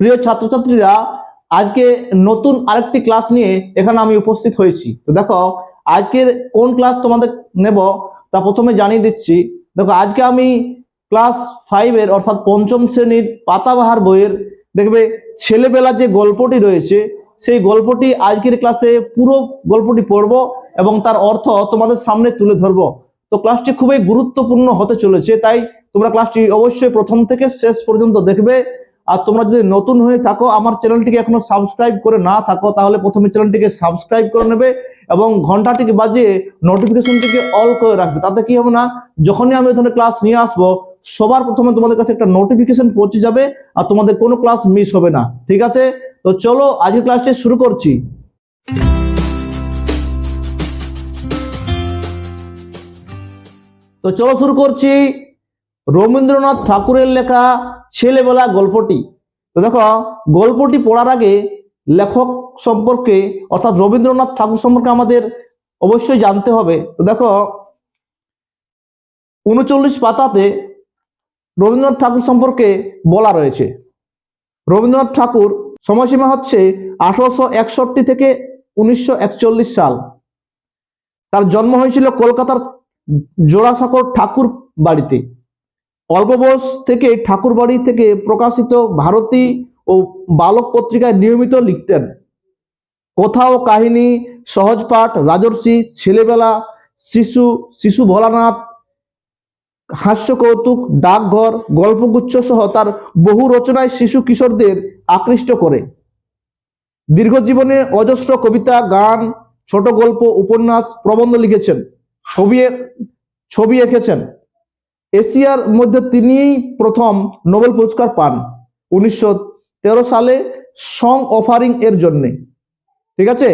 প্রিয় ছাত্রছাত্রীরা, আজকে নতুন আরেকটি ক্লাস নিয়ে এখানে আমি উপস্থিত হয়েছি। তো দেখো, আজকের কোন ক্লাস তোমাদের নেব তা প্রথমে জানিয়ে দিচ্ছি। দেখো, আজকে আমি ক্লাস ফাইভের অর্থাৎ পঞ্চম শ্রেণির পাতাবাহার বইয়ের, দেখবে ছেলেবেলা যে গল্পটি রয়েছে, সেই গল্পটি আজকের ক্লাসে পুরো গল্পটি পড়ব এবং তার অর্থ তোমাদের সামনে তুলে ধরবো। তো ক্লাসটি খুবই গুরুত্বপূর্ণ হতে চলেছে, তাই তোমরা ক্লাসটি অবশ্যই প্রথম থেকে শেষ পর্যন্ত দেখবে। আর তোমরা যদি নতুন হয়ে থাকো, আমার চ্যানেলটিকে এখনও সাবস্ক্রাইব করে না থাকো, তাহলে প্রথমে চ্যানেলটিকে সাবস্ক্রাইব করে নেবে এবং ঘন্টাটিকে বাজিয়ে নোটিফিকেশনটিকে অল করে রাখবে। তাতে কি হবে না, যখনই আমি ওখানে ক্লাস নিয়ে আসব, সবার প্রথমে তোমাদের কাছে একটা নোটিফিকেশন পৌঁছে যাবে আর তোমাদের কোনো ক্লাস মিস হবে না। ঠিক আছে? তো চলো, আজকের ক্লাসটি শুরু করছি। তো চলো শুরু করছি। রবীন্দ্রনাথ ঠাকুরের লেখা ছেলেবেলা গল্পটি। তো দেখো, গল্পটি পড়ার আগে লেখক সম্পর্কে, অর্থাৎ রবীন্দ্রনাথ ঠাকুর সম্পর্কে আমাদের অবশ্যই জানতে হবে। তো দেখো, উনচল্লিশ পাতাতে রবীন্দ্রনাথ ঠাকুর সম্পর্কে বলা রয়েছে। রবীন্দ্রনাথ ঠাকুর সময়সীমা হচ্ছে আঠারোশো একষট্টি থেকে উনিশশো একচল্লিশ সাল। তার জন্ম হয়েছিল কলকাতার জোড়াসাঁকর ঠাকুর বাড়িতে। অল্প বয়স থেকে ঠাকুরবাড়ি থেকে প্রকাশিত ভারতী ও বালক পত্রিকায় নিয়মিত লিখতেন। কথা ও কাহিনী, সহজ পাঠ, রাজর্ষি, ছেলেবেলা, শিশু শিশু ভোলানাথ, হাস্য কৌতুক, ডাকঘর, গল্পগুচ্ছ সহ তার বহু রচনায় শিশু কিশোরদের আকৃষ্ট করে। দীর্ঘ জীবনে অজস্র কবিতা, গান, ছোট গল্প, উপন্যাস প্রবন্ধ লিখেছেন, ছবি ছবি এঁকেছেন। এশিয়ার মধ্যে তিনিই প্রথম নোবেল পুরস্কার পান উনিশশো তেরো সালে সং অফারিং এর জন্যে। ঠিক আছে?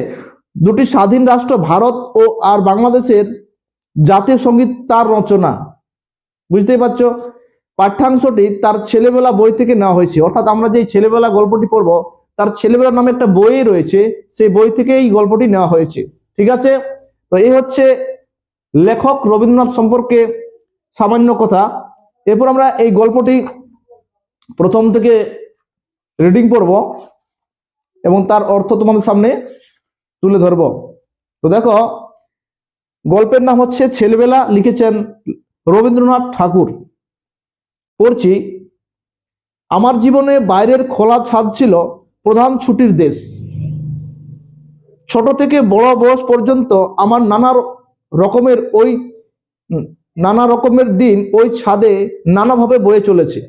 দুটি স্বাধীন রাষ্ট্র, ভারত ও আর বাংলাদেশের জাতীয় সংগীত তার রচনা। বুঝতেই পারছ? পাঠ্যাংশটি তার ছেলেবেলা বই থেকে নেওয়া হয়েছে। অর্থাৎ আমরা যে ছেলেবেলা গল্পটি পড়ব, তার ছেলেবেলা নামে একটা বই রয়েছে, সেই বই থেকে এই গল্পটি নেওয়া হয়েছে। ঠিক আছে? তো এই হচ্ছে লেখক রবীন্দ্রনাথ সম্পর্কে সামান্য কথা। এরপর আমরা এই গল্পটি প্রথম থেকে রিডিং পড়ব এবং তার অর্থ তোমাদের সামনে তুলে ধরব। তো দেখো, গল্পের নাম হচ্ছে ছেলেবেলা লিখেছেন রবীন্দ্রনাথ ঠাকুর। পড়ছি, আমার জীবনে বাইরের খোলা ছাদ ছিল প্রধান ছুটির দেশ। ছোট থেকে বড় বয়স পর্যন্ত আমার নানা রকমের ওই নানা রকমের দিন ওই ছাদে নানাভাবে বয়ে চলেছে।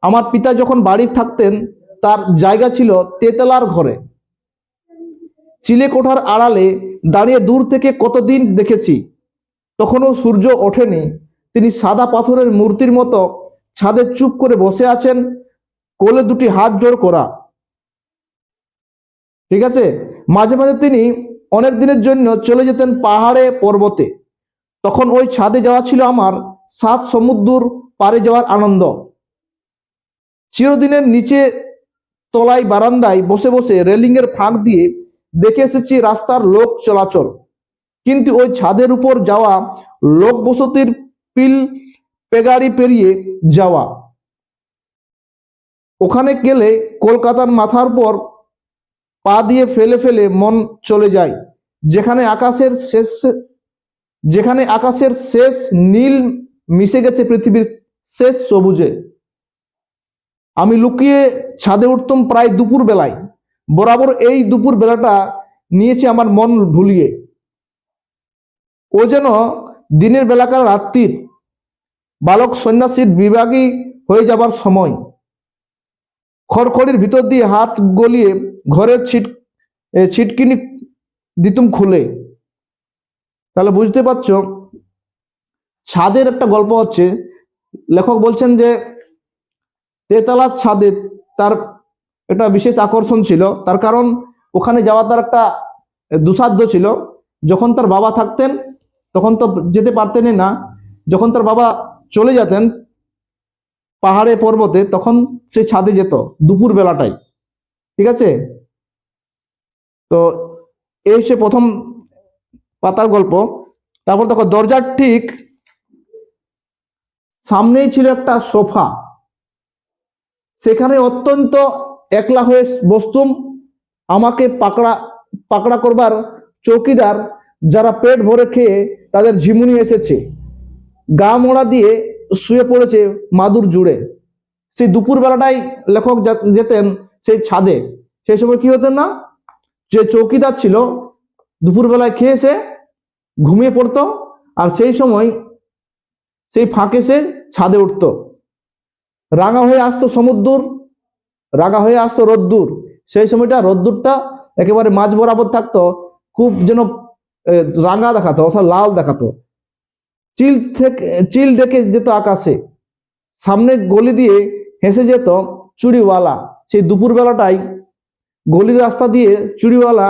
আমার পিতা যখন বাড়ি থাকতেন, তার জায়গা ছিল তেতলার ঘরে। চিলে কোঠার আড়ালে দাঁড়িয়ে দূর থেকে কতদিন দেখেছি, তখনও সূর্য ওঠেনি। তিনি সাদা পাথরের মূর্তির মতো ছাদে চুপ করে বসে আছেন, কোলে দুটি হাত জোর করা। ঠিক আছে? মাঝে মাঝে তিনি অনেক দিনের জন্য চলে যেতেন পাহাড়ে, পর্বতে। তখন ওই ছাদে যাওয়া ছিল আমার, সাত সমুদ্র পারে যাওয়ার আনন্দ। চিরদিনের নিচে তলায় বারান্দায় বসে বসে রেলিংয়ের ফাঁক দিয়ে দেখে এসেছি রাস্তার লোক চলাচল। কিন্তু ওই ছাদের উপর যাওয়া লোক বসতির পিল পেগাড়ি পেরিয়ে যাওয়া। ওখানে গেলে কলকাতার মাথার পর পা দিয়ে ফেলে ফেলে মন চলে যায়, যেখানে আকাশের শেষ যেখানে আকাশের শেষ নীল মিশে গেছে পৃথিবীর শেষ সবুজে। আমি লুকিয়ে ছাদে উঠতাম প্রায় দুপুর বেলায় বরাবর এই দুপুর বেলাটা নিয়েছে আমার মন ভুলিয়ে। ও যেন দিনের বেলাকার রাত্রির বালক সন্ন্যাসীর বিভাগী হয়ে যাবার সময়। খড়খড়ির ভিতর দিয়ে হাত গলিয়ে ঘরের ছিট ছিটকিনি দিতুম খুলে। তাহলে বুঝতে পারছ, ছাদের একটা গল্প হচ্ছে। লেখক বলছেন যে, তেতলার ছাদে তার একটা বিশেষ আকর্ষণ ছিল। তার কারণ ওখানে যাওয়া তার একটা দুসাধ্য ছিল। যখন তার বাবা থাকতেন, তখন তো যেতে পারতেনই না। যখন তার বাবা চলে যেতেন পাহাড়ে পর্বতে, তখন সে ছাদে যেত, দুপুর বেলাটাই। ঠিক আছে? তো এই হচ্ছে প্রথম পাতার গল্প। তারপর দেখো দরজার ঠিক সামনেই ছিল একটা সোফা। সেখানে অত্যন্ত একলা হয়ে বসতুম আমাকে পাকড়া পাকড়া করবার চৌকিদার যারা পেট ভরে খেয়ে তাদের ঝিমুনি এসেছে। গা মোড়া দিয়ে শুয়ে পড়েছে মাদুর জুড়ে। সেই দুপুরবেলাটাই লেখক যেতেন সেই ছাদে। সেই সময় কি হতেন না? যে চৌকিদার ছিল, দুপুরবেলায় খেয়ে সে ঘুমিয়ে পড়তো, আর সেই সময় সেই ফাঁকে সে ছাদে উঠতো। রাঙা হয়ে আসতো সমুদ্র রাঙা হয়ে আসতো রোদ্দুর। সেই সময়টা রোদ্দুরটা একেবারে মাঝ বরাবর থাকতো, খুব যেন রাঙা দেখাতো অর্থাৎ লাল দেখাতো। চিল থেকে, চিল ডেকে যেত আকাশে। সামনে গলি দিয়ে হেসে যেত চুড়িওয়ালা। সেই দুপুরবেলাটাই গলির রাস্তা দিয়ে চুড়িওয়ালা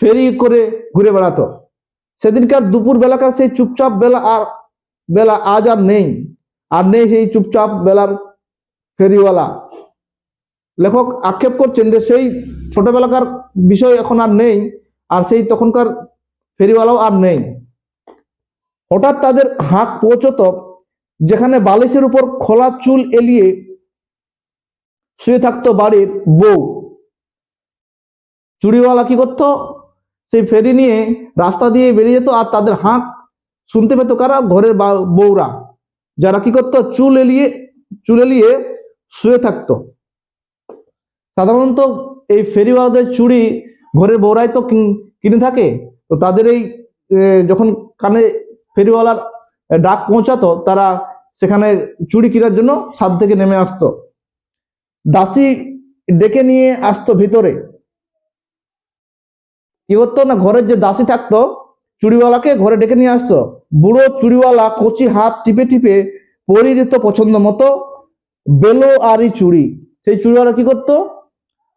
ফেরি করে ঘুরে বেড়াতো। সেদিনকার দুপুর বেলাকার সেই চুপচাপ বেলা আর বেলা আজ আর নেই। আর নেই সেই চুপচাপ বেলার ফেরিওয়ালা। লেখক আক্ষেপ করছেন যে সেই ছোটবেলাকার বিষয় এখন আর নেই, আর সেই তখনকার ফেরিওয়ালাও আর নেই। হঠাৎ তাদের হাঁক পৌঁছত যেখানে বালিশের উপর খোলা চুল এলিয়ে শুয়ে থাকতো বাড়ির বউ। চুড়িওয়ালা কি করতো? সেই ফেরি নিয়ে রাস্তা দিয়ে বেরিয়ে যেত আর তাদের হাঁক শুনতে পেত কারা? ঘরের বউরা। যারা কি করতো? চুল এলিয়ে চুল এলিয়ে শুয়ে থাকতো। সাধারণত এই ফেরিওয়ালাদের চুড়ি ঘরের বউরাই তো কিন- থাকে। তো তাদের এই যখন কানে ফেরিওয়ালার ডাক পৌঁছাতো, তারা সেখানে চুড়ি কেনার জন্য ছাদ থেকে নেমে আসতো। দাসী ডেকে নিয়ে আসতো ভিতরে। কি হতো না ঘরের যে দাসী থাকতো, চুড়িওয়ালাকে ঘরে ডেকে নিয়ে আসতো। বুড়ো চুড়িওয়ালা কচি হাত টিপে টিপে পরিয়ে দিত পছন্দ মতো বেলো আরই চুড়ি। সেই চুড়িওয়ালা কি করতো?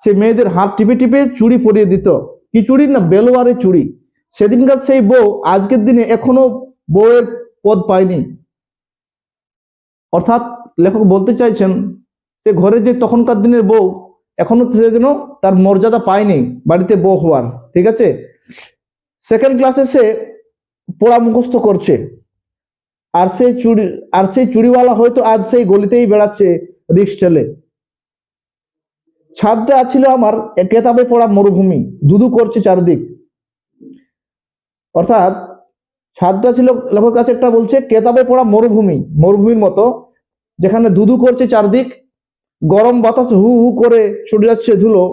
সেই মেয়েদের হাত টিপে টিপে চুড়ি পরিয়ে দিত। কি চুড়ি না বেলোয়ারে চুড়ি? সেদিনকার সেই বউ, আজকের দিনে এখনও বউয়ের পদ পায়নি। অর্থাৎ লেখক বলতে চাইছেন যে ঘরে যে তখনকার দিনের বউ এখনও সে যেন তার মর্যাদা পায়নি বাড়িতে বউ হওয়ার, ঠিক আছে? সেকেন্ড ক্লাসে সে পড়া মুখস্থ করছে। আর সেই চুড়ি আর সেই চুরিওয়ালা হয়তো আজ সেই গলিতেই বেড়াচ্ছে রিক্স ঠেলে। ছাদটা ছিল আমার কেতাবে পড়া মরুভূমি ধুধু করছে চারদিক। অর্থাৎ ছাদটা ছিল, লেখক কাছে একটা বলছে, কেতাবে পড়া মরুভূমি, মরুভূমির মতো, যেখানে ধুধু করছে চারদিক গরম বাতাস হু হু করে ছুটে যাচ্ছে ধুলো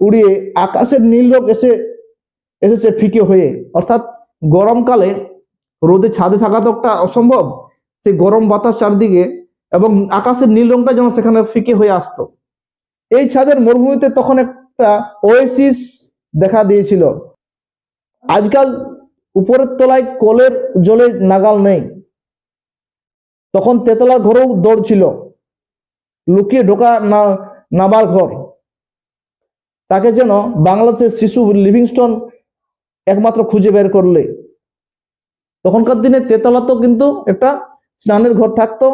উড়িয়ে আকাশের নীল রোগ এসে, এসেছে ফিকে হয়ে। অর্থাৎ গরমকালে রোদে ছাদে থাকা তো একটা অসম্ভব। সেই গরম বাতাস চারদিকে এবং আকাশের নীল রঙটা যেন সেখানে ফিকে হয়ে আসতো। এই ছাদের মরুভূমিতে তখন একটা ওয়েসিস দেখা দিয়েছিল। আজকাল উপরের তলায় কলের জলে নাগাল নেই। তখন তেতলার ঘরেও দৌড় ছিল। লুকিয়ে ঢোকা না নাবার ঘর। তাকে যেন বাংলাদেশের শিশু লিভিংস্টন একমাত্র খুঁজে বের করলে। তখনকার দিনে তেতলাতেও কিন্তু একটা স্নানের ঘর থাকতো,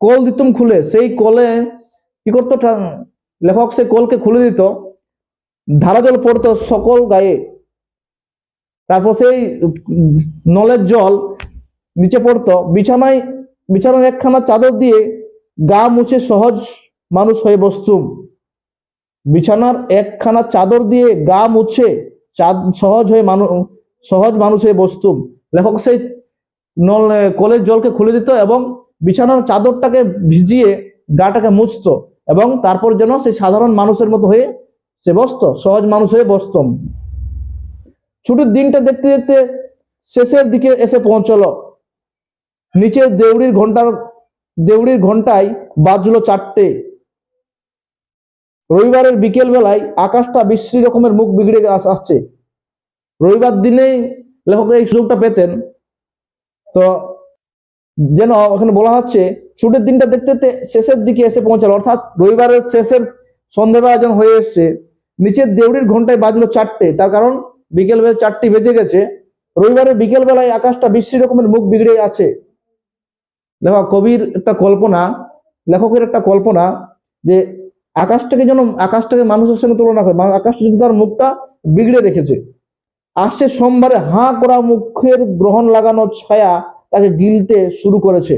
কল দিতুম খুলে। সেই কলে কি করতো লেখক সে কলকে খুলে দিত। ধারা জল পড়তো সকল গায়ে। তারপর সেই নলের জল নিচে পড়তো। বিছানায়, বিছানার একখানা চাদর দিয়ে গা মুছে সহজ মানুষ হয়ে বসতুম। বিছানার একখানা চাদর দিয়ে গা মুছে চাঁদ সহজ হয়ে মানুষ সহজ মানুষ হয়ে বসতুম। লেখক সেই নল কলের জলকে খুলে দিত এবং বিছানার চাদরটাকে ভিজিয়ে গাটাকে মুছতো এবং তারপর যেন সেই সাধারণ মানুষের মতো হয়ে সে বসতো, সহজ মানুষ হয়ে বসতম। ছুটির দিনটা দেখতে দেখতে শেষের দিকে এসে পৌঁছলো। নিচে দেউড়ির ঘণ্টার দেউড়ির ঘন্টায় বাজলো চারটে। রবিবারের বিকেল বেলায় আকাশটা বিশ্রী রকমের মুখ বিগড়ে আসছে। রবিবার দিনেই লেখক এই সুযোগটা পেতেন। তো যেন ওখানে বলা হচ্ছে, ছুটির দিনটা দেখতে দেখতে শেষের দিকে এসে পৌঁছালো। অর্থাৎ রবিবারের শেষের সন্ধ্যেবেলা যেন হয়ে এসছে, নিচের দেউড়ির ঘন্টায় বাজলো চারটে। তার কারণ বিকেল বেলা চারটি বেজে গেছে। রবিবারের বিকেল বেলায় আকাশটা বিশ্রী রকমের মুখ বিগড়ে আছে। লেখক কবির একটা কল্পনা, লেখকের একটা কল্পনা যে আকাশটাকে যেন, আকাশটাকে মানুষের সঙ্গে তুলনা করে আকাশটা যদি তার মুখটা বিগড়ে রেখেছে আসছে সোমবারে হাঁ করা মুখের গ্রহণ লাগানো ছায়া তাকে গিলতে শুরু করেছে।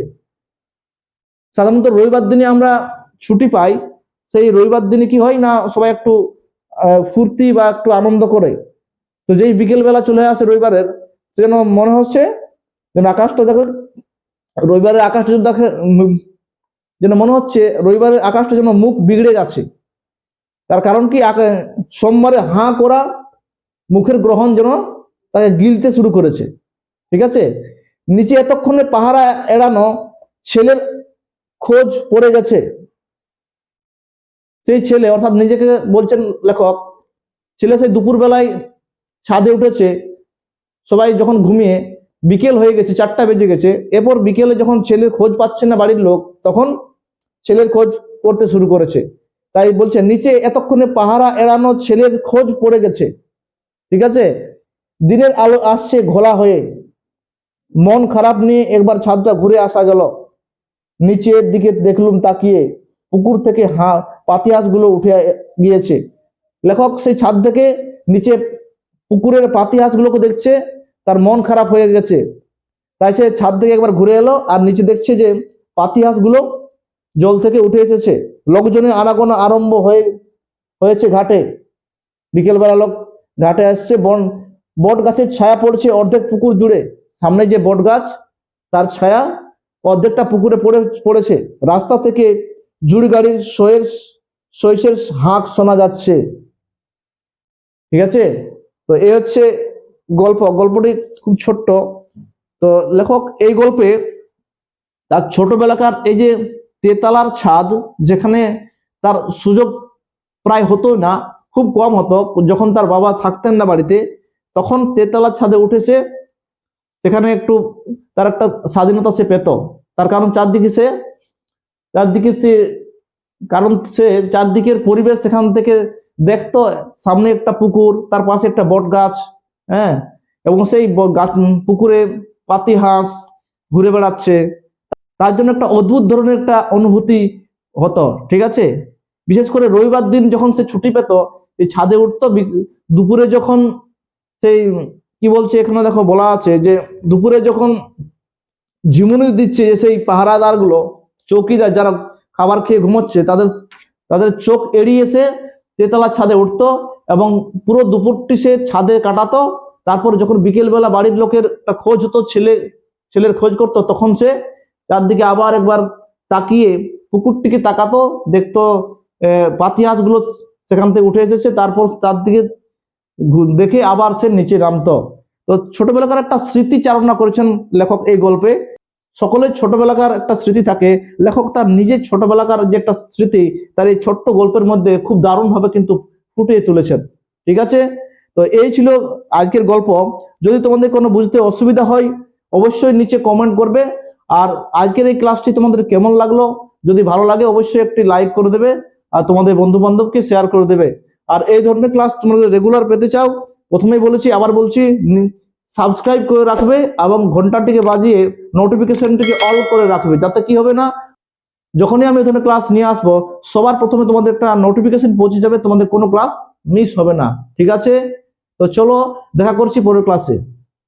সাধারণত রবিবার দিনে আমরা ছুটি পাই, সেই রবিবার দিনে কি হয় না সবাই একটু ফুর্তি বা একটু আনন্দ করে। তো যেই বিকেলবেলা চলে আসে রবিবারের, যেন মনে হচ্ছে যেন আকাশটা দেখো রবিবারের আকাশটা যেন দেখে যেন মনে হচ্ছে রবিবারের আকাশটা যেন মুখ বিগড়ে যাচ্ছে। তার কারণ কি? সোমবারে হাঁ করা মুখের গ্রহণ যেন তাকে গিলতে শুরু করেছে। ঠিক আছে? নিচে এতক্ষণে পাহারা এড়ানো ছেলের খোঁজ পড়ে গেছে। সেই ছেলে, অর্থাৎ নিজেকে বলছেন লেখক, ছেলে সেই দুপুর বেলায় ছাদে উঠেছে। সবাই যখন ঘুমিয়ে বিকেল হয়ে গেছে, চারটা বেজে গেছে। এরপর বিকেলে যখন ছেলের খোঁজ পাচ্ছে না বাড়ির লোক, তখন ছেলের খোঁজ করতে শুরু করেছে। তাই বলছে, নিচে এতক্ষণে পাহারা এড়ানো ছেলের খোঁজ পড়ে গেছে। ঠিক আছে? দিনের আলো আসছে ঘোলা হয়ে। মন খারাপ নিয়ে একবার ছাদটা ঘুরে আসা গেল। নিচের দিকে দেখলুম তাকিয়ে পুকুর থেকে হা পাতি হাঁসগুলো উঠে গিয়েছে। লেখক সেই ছাদ থেকে নিচে পুকুরের পাতি হাঁসগুলোকে দেখছে। তার মন খারাপ হয়ে গেছে। তাই সে ছাদ থেকে একবার ঘুরে এলো আর নিচে দেখছে যে পাতি হাঁসগুলো জল থেকে উঠে এসেছে। লোকজনের আনাগোনা আরম্ভ হয়ে, হয়েছে ঘাটে। বিকেলবেলা লোক ঘাটে আসছে, বন, বট গাছের ছায়া পড়ছে অর্ধেক পুকুর জুড়ে। সামনে যে বট গাছ, তার ছায়া অর্ধেকটা পুকুরে পড়ে, পড়েছে। রাস্তা থেকে জুড়ি গাড়ির শোয়ের, শৈশের হাঁক শোনা যাচ্ছে। ঠিক আছে? তো এ হচ্ছে গল্প, গল্পটি খুব ছোট্ট। তো লেখক এই গল্পে তার ছোটবেলাকার এই যে তেতালার ছাদ, যেখানে তার সুযোগ প্রায় হতো না, খুব কম হতো। যখন তার বাবা থাকতেন না বাড়িতে, তখন তেতলার ছাদে উঠেছে সেখানে একটু তার একটা স্বাধীনতা সে পেত। তার কারণ চারদিকে সে চারদিকে সে, কারণ সে চারদিকের পরিবেশ সেখান থেকে দেখতো। সামনে একটা পুকুর, তার পাশে একটা বট গাছ হ্যাঁ? এবং সেই পুকুরে পাতি হাঁস ঘুরে বেড়াচ্ছে। তার জন্য একটা অদ্ভুত ধরনের একটা অনুভূতি হতো, ঠিক আছে? বিশেষ করে রবিবার দিন যখন সে ছুটি পেত, এই ছাদে উঠতো দুপুরে যখন সেই, কি বলছে এখানে দেখো, বলা আছে যে দুপুরে যখন ঝিমুনি দিচ্ছে যে সেই পাহারাদারগুলো চৌকিদার যারা খাবার খেয়ে ঘুমোচ্ছে, তাদের তাদের চোখ এড়িয়ে এসে তেতলা ছাদে উঠতো। এবং পুরো দুপুরটি সে ছাদে কাটাতো। তারপর যখন বিকেলবেলা বাড়ির লোকের খোঁজ হতো ছেলে ছেলের খোঁজ করতো তখন সে চারদিকে আবার একবার তাকিয়ে পুকুরটিকে তাকাতো দেখতো আহ, পাতি হাঁসগুলো সেখান থেকে উঠে এসেছে তারপর তার দিকে দেখে আবার সে নিচে নামতো। তো ছোটবেলাকার একটা স্মৃতি চালনা করেছেন লেখক এই গল্পে। সকলের ছোটবেলাকার একটা স্মৃতি থাকে। লেখক তার নিজের ছোটবেলাকার যে একটা স্মৃতি তার এই ছোট্ট গল্পের মধ্যে খুব দারুণভাবে কিন্তু ফুটিয়ে তুলেছেন। ঠিক আছে? তো এই ছিল আজকের গল্প। যদি তোমাদের কোনো বুঝতে অসুবিধা হয়, অবশ্যই নিচে কমেন্ট করবে। আর আজকের এই ক্লাসটি তোমাদের কেমন লাগল? যদি ভালো লাগে, অবশ্যই একটি লাইক করে দেবে আর তোমাদের বন্ধু বান্ধবকে শেয়ার করে দেবে। আর এই ধরনের ক্লাস তোমাদের রেগুলার পেতে চাও, প্রথমেই বলেছি, আবার বলছি সাবস্ক্রাইব করে রাখবে এবং ঘন্টাটিকে বাজিয়ে নোটিফিকেশনটিকে অল করে রাখবে। যাতে কি হবে না যখনই আমি এখানে ক্লাস নিয়ে আসব, সবার প্রথমে তোমাদের একটা নোটিফিকেশন পৌঁছে যাবে, তোমাদের কোনো ক্লাস মিস হবে না। ঠিক আছে? তো চলো, দেখা করছি পরের ক্লাসে